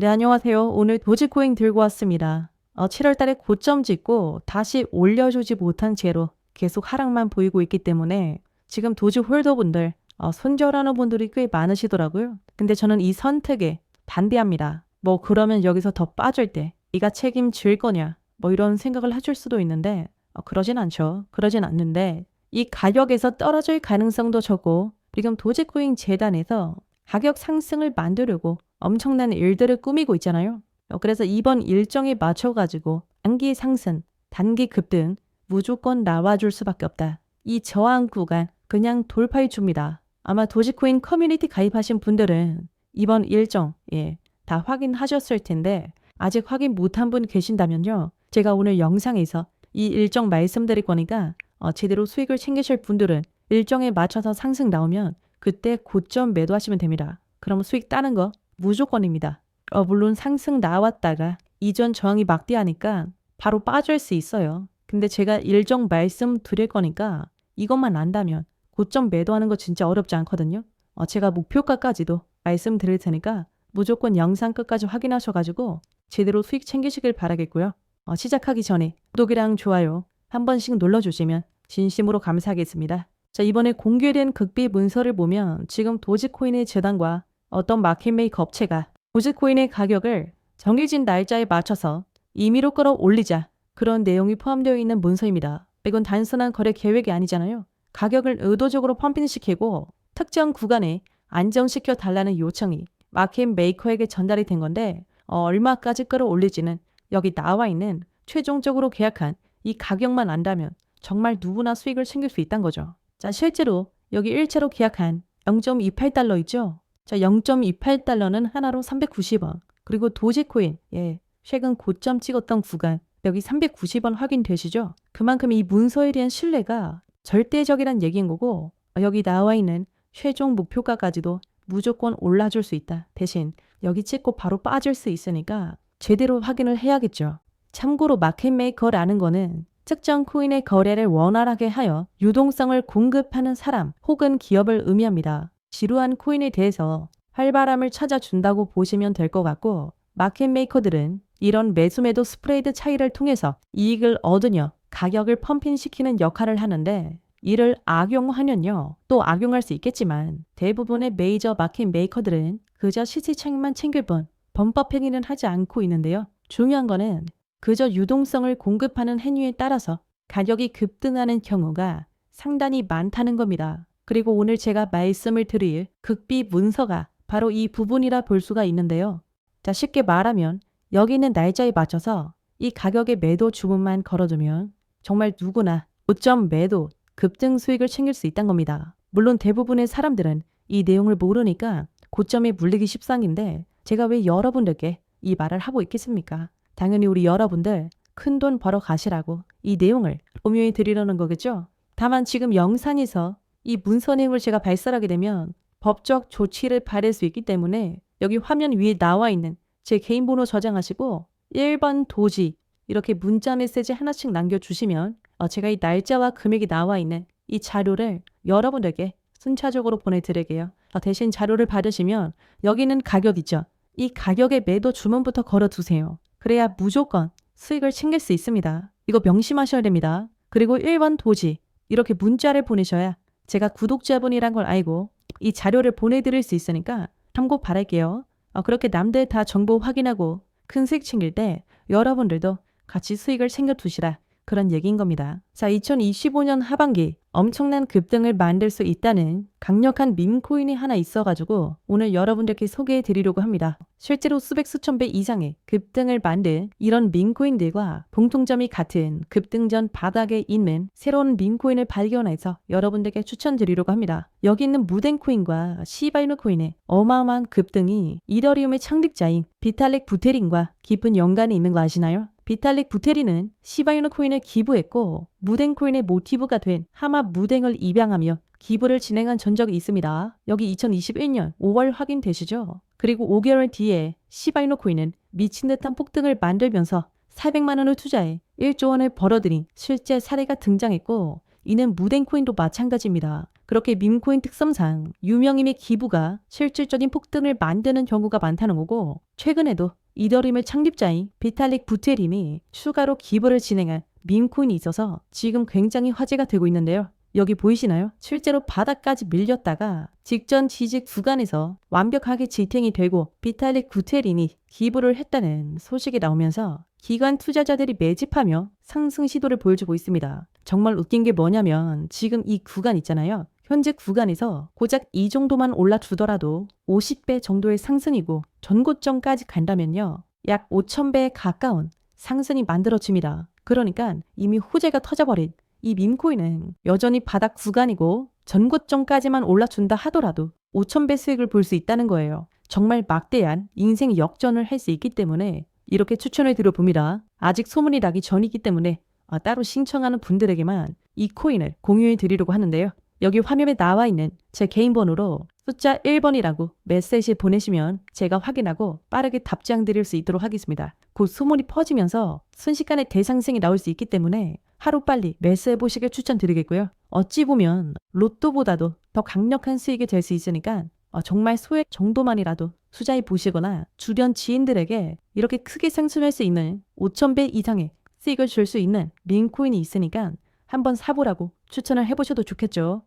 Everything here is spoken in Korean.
네, 안녕하세요. 오늘 도지코인 들고 왔습니다. 어, 7월 달에 고점 찍고 다시 올려주지 못한 채로 계속 하락만 보이고 있기 때문에 지금 도지 홀더분들 어, 손절하는 분들이 꽤 많으시더라고요. 근데 저는 이 선택에 반대합니다. 뭐 그러면 여기서 더 빠질 때 이가 책임질 거냐 뭐 이런 생각을 하실 수도 있는데 어, 그러진 않죠. 그러진 않는데 이 가격에서 떨어질 가능성도 적고 지금 도지코인 재단에서 가격 상승을 만들려고 엄청난 일들을 꾸미고 있잖아요. 어, 그래서 이번 일정에 맞춰가지고 단기 상승, 단기 급등 무조건 나와줄 수밖에 없다. 이 저항 구간 그냥 돌파해 줍니다. 아마 도지코인 커뮤니티 가입하신 분들은 이번 일정 예, 다 확인하셨을 텐데 아직 확인 못한 분 계신다면요. 제가 오늘 영상에서 이 일정 말씀드릴 거니까 어, 제대로 수익을 챙기실 분들은 일정에 맞춰서 상승 나오면 그때 고점 매도하시면 됩니다. 그럼 수익 따는 거 무조건입니다. 어, 물론 상승 나왔다가 이전 저항이 막대하니까 바로 빠질 수 있어요. 근데 제가 일정 말씀 드릴 거니까 이것만 안다면 고점 매도하는 거 진짜 어렵지 않거든요. 어, 제가 목표가까지도 말씀드릴 테니까 무조건 영상 끝까지 확인하셔가지고 제대로 수익 챙기시길 바라겠고요. 어, 시작하기 전에 구독이랑 좋아요 한 번씩 눌러주시면 진심으로 감사하겠습니다. 자, 이번에 공개된 극비 문서를 보면 지금 도지코인의 재단과 어떤 마켓 메이커 업체가 도지코인의 가격을 정해진 날짜에 맞춰서 임의로 끌어올리자 그런 내용이 포함되어 있는 문서입니다. 이건 단순한 거래 계획이 아니잖아요. 가격을 의도적으로 펌핑시키고 특정 구간에 안정시켜 달라는 요청이 마켓 메이커에게 전달이 된 건데 어, 얼마까지 끌어올릴지는 여기 나와 있는 최종적으로 계약한 이 가격만 안다면 정말 누구나 수익을 챙길 수 있다는 거죠. 자, 실제로 여기 일체로 계약한 0.28달러 있죠? 자, 0.28달러는 하나로 390원. 그리고 도지코인, 예, 최근 고점 찍었던 구간, 여기 390원 확인되시죠? 그만큼 이 문서에 대한 신뢰가 절대적이란 얘기인 거고, 여기 나와 있는 최종 목표가까지도 무조건 올라줄 수 있다. 대신 여기 찍고 바로 빠질 수 있으니까 제대로 확인을 해야겠죠. 참고로 마켓메이커라는 거는 특정 코인의 거래를 원활하게 하여 유동성을 공급하는 사람 혹은 기업을 의미합니다. 지루한 코인에 대해서 활발함을 찾아준다고 보시면 될 것 같고 마켓 메이커들은 이런 매수매도 스프레이드 차이를 통해서 이익을 얻으며 가격을 펌핑시키는 역할을 하는데 이를 악용하면요. 또 악용할 수 있겠지만 대부분의 메이저 마켓 메이커들은 그저 시세차익만 챙길 뿐 범법 행위는 하지 않고 있는데요. 중요한 거는 그저 유동성을 공급하는 행위에 따라서 가격이 급등하는 경우가 상당히 많다는 겁니다. 그리고 오늘 제가 말씀을 드릴 극비 문서가 바로 이 부분이라 볼 수가 있는데요. 자, 쉽게 말하면 여기 있는 날짜에 맞춰서 이 가격의 매도 주문만 걸어두면 정말 누구나 고점 매도 급등 수익을 챙길 수 있다는 겁니다. 물론 대부분의 사람들은 이 내용을 모르니까 고점에 물리기 십상인데 제가 왜 여러분들께 이 말을 하고 있겠습니까? 당연히 우리 여러분들 큰 돈 벌어 가시라고 이 내용을 공유해 드리려는 거겠죠? 다만 지금 영상에서 이 문서 내용을 제가 발설하게 되면 법적 조치를 받을 수 있기 때문에 여기 화면 위에 나와 있는 제 개인 번호 저장하시고 1번 도지 이렇게 문자 메시지 하나씩 남겨주시면 어, 제가 이 날짜와 금액이 나와 있는 이 자료를 여러분들께 순차적으로 보내드릴게요. 어, 대신 자료를 받으시면 여기는 가격 있죠. 이 가격의 매도 주문부터 걸어두세요. 그래야 무조건 수익을 챙길 수 있습니다. 이거 명심하셔야 됩니다. 그리고 1번 도지 이렇게 문자를 보내셔야 제가 구독자분이란 걸 알고 이 자료를 보내드릴 수 있으니까 참고 바랄게요. 어, 그렇게 남들 다 정보 확인하고 큰 수익 챙길 때 여러분들도 같이 수익을 챙겨 두시라 그런 얘기인 겁니다. 자, 2025년 하반기 엄청난 급등을 만들 수 있다는 강력한 밈코인이 하나 있어가지고 오늘 여러분들께 소개해 드리려고 합니다. 실제로 수백 수천 배 이상의 급등을 만든 이런 밈코인들과 공통점이 같은 급등 전 바닥에 있는 새로운 밈코인을 발견해서 여러분들께 추천드리려고 합니다. 여기 있는 무덴코인과 시바이누 코인의 어마어마한 급등이 이더리움의 창립자인 비탈릭 부테린과 깊은 연관이 있는 거 아시나요? 비탈릭 부테리는 시바이누 코인을 기부했고 무댕 코인의 모티브가 된 하마 무댕을 입양하며 기부를 진행한 전적이 있습니다. 여기 2021년 5월 확인되시죠? 그리고 5개월 뒤에 시바이누 코인은 미친 듯한 폭등을 만들면서 400만 원을 투자해 1조 원을 벌어들인 실제 사례가 등장했고 이는 무댕 코인도 마찬가지입니다. 그렇게 밈코인 특성상 유명인의 기부가 실질적인 폭등을 만드는 경우가 많다는 거고 최근에도 이더리움의 창립자인 비탈릭 부테림이 추가로 기부를 진행한 밈코인이 있어서 지금 굉장히 화제가 되고 있는데요. 여기 보이시나요? 실제로 바닥까지 밀렸다가 직전 지지 구간에서 완벽하게 지탱이 되고 비탈릭 구테린이 기부를 했다는 소식이 나오면서 기관 투자자들이 매집하며 상승 시도를 보여주고 있습니다. 정말 웃긴 게 뭐냐면 지금 이 구간 있잖아요. 현재 구간에서 고작 이 정도만 올라주더라도 50배 정도의 상승이고 전고점까지 간다면요. 약 5,000배에 가까운 상승이 만들어집니다. 그러니까 이미 호재가 터져버린 이 밈코인은 여전히 바닥 구간이고 전고점까지만 올라준다 하더라도 5,000배 수익을 볼 수 있다는 거예요. 정말 막대한 인생 역전을 할 수 있기 때문에 이렇게 추천을 드려봅니다. 아직 소문이 나기 전이기 때문에 아, 따로 신청하는 분들에게만 이 코인을 공유해 드리려고 하는데요. 여기 화면에 나와 있는 제 개인 번호로 숫자 1번이라고 메시지 보내시면 제가 확인하고 빠르게 답장 드릴 수 있도록 하겠습니다. 곧 소문이 퍼지면서 순식간에 대상승이 나올 수 있기 때문에 하루빨리 매수해 보시길 추천드리겠고요. 어찌 보면 로또보다도 더 강력한 수익이 될 수 있으니까 어, 정말 소액 정도만이라도 투자해 보시거나 주변 지인들에게 이렇게 크게 상승할 수 있는 5,000배 이상의 수익을 줄 수 있는 민코인이 있으니까 한번 사보라고 추천을 해보셔도 좋겠죠.